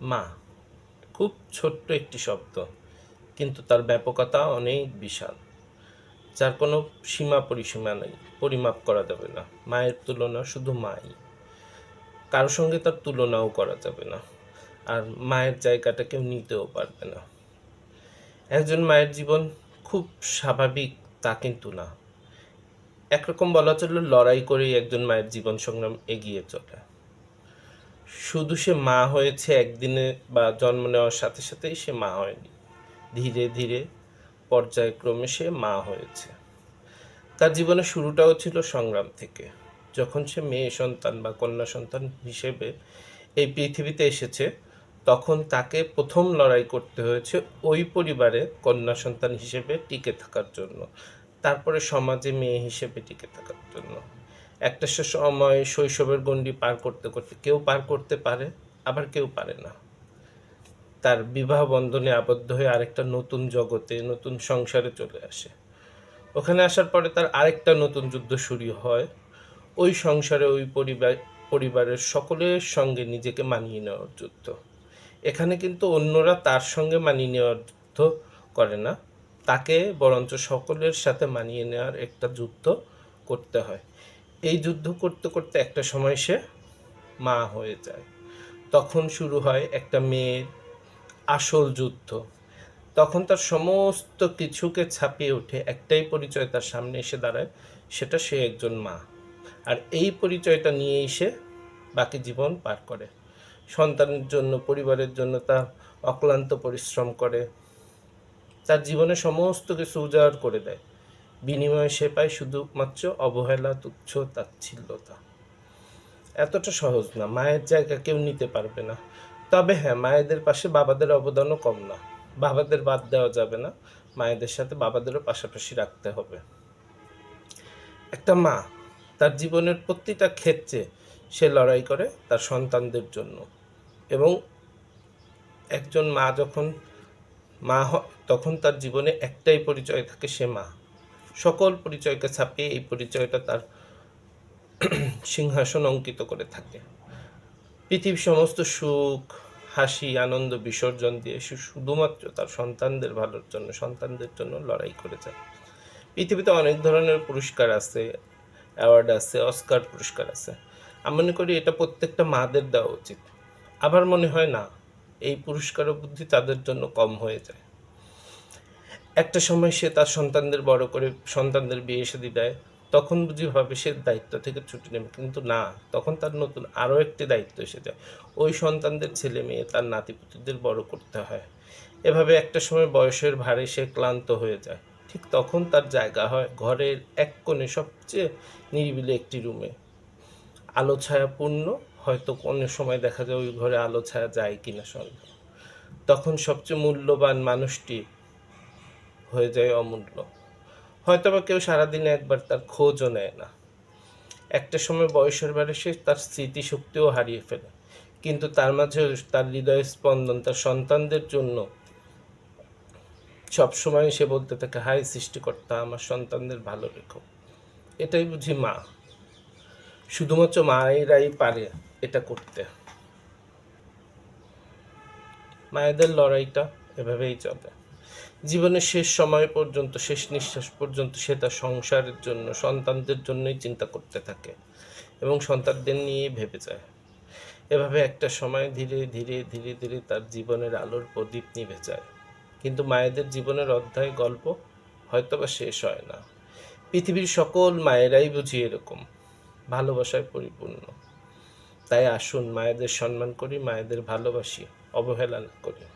মা, খুব ছোট্ট একটি শব্দ, কিন্তু তার ব্যাপকতা অনেক বিশাল, যার কোনো সীমা পরিসীমা নেই, পরিমাপ করা যাবে না, মায়ের তুলনা শুধু মাই কারোর সঙ্গে তার তুলনাও করা যাবে না, আর মায়ের জায়গাটা কেউ নিতেও পারবে না। একজন মায়ের জীবন খুব স্বাভাবিক তা কিন্তু না, একরকম বলা চললে লড়াই করেই একজন মায়ের জীবন সংগ্রাম এগিয়ে চলে। শুধু সে মা হয়েছে একদিনে বা জন্ম নেওয়ার সাথে সাথেই সে মা হয়নি। ধীরে ধীরে পর্যায়ক্রমে সে মা হয়েছে। তার জীবনের শুরুটাও ছিল সংগ্রাম থেকে। যখন সে মেয়ে সন্তান বা কন্যা সন্তান হিসেবে এই পৃথিবীতে এসেছে, তখন তাকে প্রথম লড়াই করতে হয়েছে ওই পরিবারে কন্যা সন্তান হিসেবে টিকে থাকার জন্য। তারপরে সমাজে মেয়ে হিসেবে টিকে থাকার জন্য। একটা সময় শৈশবের গণ্ডি পার করতে করতে কেউ পার করতে পারে, আবার কেউ পারে না। তার বিবাহ বন্ধনে আবদ্ধ হয়ে আরেকটা নতুন জগতে, নতুন সংসারে চলে আসে। ওখানে আসার পরে তার আরেকটা নতুন যুদ্ধ শুরু হয়। ওই সংসারে ওই পরিবার, পরিবারের সকলের সঙ্গে নিজেকে মানিয়ে নেওয়ার যুদ্ধ। এখানে কিন্তু অন্যরা তার সঙ্গে মানিয়ে নেওয়ার যুদ্ধ করে না। তাকে বরঞ্চ সকলের সাথে মানিয়ে নেওয়ার একটা যুদ্ধ করতে হয়। এই যুদ্ধ করতে করতে একটা সময় সে মা হয়ে যায়। তখন শুরু হয় একটা মেয়ের আসল যুদ্ধ। তখন তার সমস্ত কিছুকে ছাপিয়ে ওঠে, একটাই পরিচয় তার সামনে এসে দাঁড়ায়, সেটা সে একজন মা। আর এই পরিচয়টা নিয়েই সে বাকি জীবন পার করে। সন্তানের জন্য, পরিবারের জন্য তার অক্লান্ত পরিশ্রম করে। তার জীবনে সমস্ত কিছু উজাড় করে দেয়। বিনিময়ে সে পায় শুধুমাত্র অবহেলা, তুচ্ছ, তাচ্ছিল্যতা। এতটা সহজ না, মায়ের জায়গা কেউ নিতে পারবে না। তবে হ্যাঁ মায়েদের পাশে বাবাদের অবদানও কম না। বাবাদের বাদ দেওয়া যাবে না, মায়েদের সাথে বাবাদেরও পাশাপাশি রাখতে হবে। একটা মা, তার জীবনের প্রতিটা ক্ষেত্রে সে লড়াই করে তার সন্তানদের জন্য। এবং একজন মা যখন, মা হয় তখন তার জীবনে একটাই পরিচয় থাকে সে মা। সকল পরিচয়কে ছাপিয়ে এই পরিচয়টা তার সিংহাসন অঙ্কিত করে থাকে। পৃথিবীর সমস্ত সুখ, হাসি, আনন্দ, বিসর্জন দিয়ে সে শুধুমাত্র তার সন্তানদের ভালোর জন্য, সন্তানদের জন্য লড়াই করে যায়। পৃথিবীতে অনেক ধরনের পুরস্কার আছে, অ্যাওয়ার্ড আছে, অস্কার পুরস্কার আছে। আমি মনে করি এটা প্রত্যেকটা মাদের দেওয়া উচিত। আবার মনে হয় না, এই পুরস্কার বুদ্ধি তাদের জন্য কম হয়ে যায়। একটা সময় সে তার সন্তানদের বড় করে সন্তানদের বিয়ে শাদী দেয় তখন বুঝি ভাবে সে দায়িত্ব থেকে ছুটি নেবে। কিন্তু না, তখন তার নতুন আরও একটি দায়িত্ব এসে যায়। ওই সন্তানদের ছেলে মেয়ে তার নাতিপুতিদের বড় করতে হয়। এভাবে একটা সময় বয়সের ভারে সে ক্লান্ত হয়ে যায়। ঠিক তখন তার জায়গা হয় ঘরের এক কোণে সবচেয়ে নিরিবিলি একটি রুমে আলো ছায়া পূর্ণ, হয়তো কোনো সময় দেখা যায় ওই ঘরে আলো ছায়া যায় কিনা সন্দেহ। তখন সবচেয়ে মূল্যবান মানুষটি হয়ে যায় অমূল্য। হয়তো বা কেউ সারাদিনে একবার তার খোঁজও নেয় না। একটা সময় বয়সের বারে সে তার স্মৃতিশক্তিও হারিয়ে ফেলে। কিন্তু তার মাঝে তার হৃদয় স্পন্দন তার সন্তানদের জন্য সবসময় সে বলতে থাকে হাই সৃষ্টিকর্তা, আমার সন্তানদের ভালো রেখো। এটাই বুঝি মা। শুধুমাত্র মায়েরাই পারে এটা করতে। মায়েদের লড়াইটা এভাবেই চলে। জীবনের শেষ সময় পর্যন্ত, শেষ নিঃশ্বাস পর্যন্ত সে তার সংসারের জন্য, সন্তানদের জন্যই চিন্তা করতে থাকে এবং সন্তানদের নিয়ে ভেবে যায়। এভাবে একটা সময় ধীরে ধীরে ধীরে ধীরে তার জীবনের আলোর প্রদীপ নিভে যায়। কিন্তু মায়েদের জীবনের অধ্যায় গল্প হয়তোবা শেষ হয় না। পৃথিবীর সকল মায়েরাই বুঝি এরকম, ভালোবাসায় পরিপূর্ণ। তাই আসুন মায়েদের সম্মান করি, মায়েদের ভালোবাসি, অবহেলা করি।